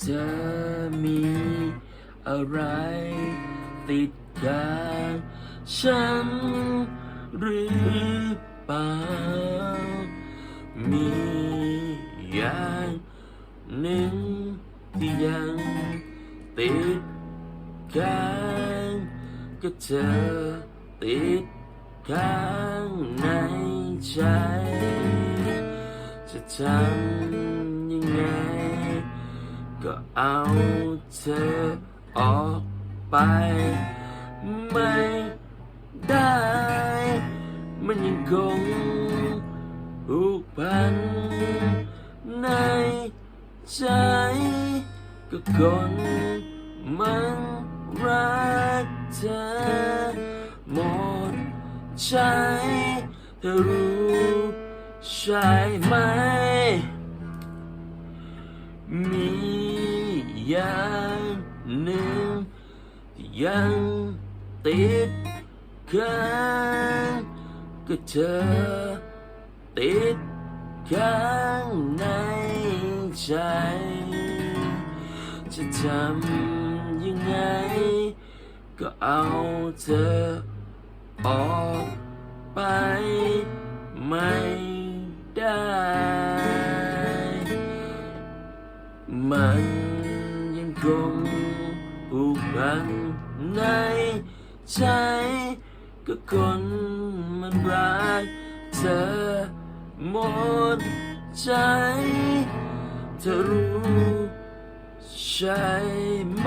เธอมีอะไร ติดค้างฉันหรือเปล่า มีอย่างหนึ่งที่ยังติดค้างก็เธอติดค้างในใจ จะทำยังไง ก็เอาเธอออกไป ไม่ได้ มันยังคงผูกพัน ในใจก็คนมันรักเธอหมดใจเธอรู้ใช่ไหมมี อย่างหนึ่งที่ยังติดค้างก็เธอติดค้างในใจจะทำยังไง ก็เอาเธอออกไปไม่ได้ มัน กลมผูกพันในใจก็คนมันรักเธอหมดใจเธอรู้ใช่ไหม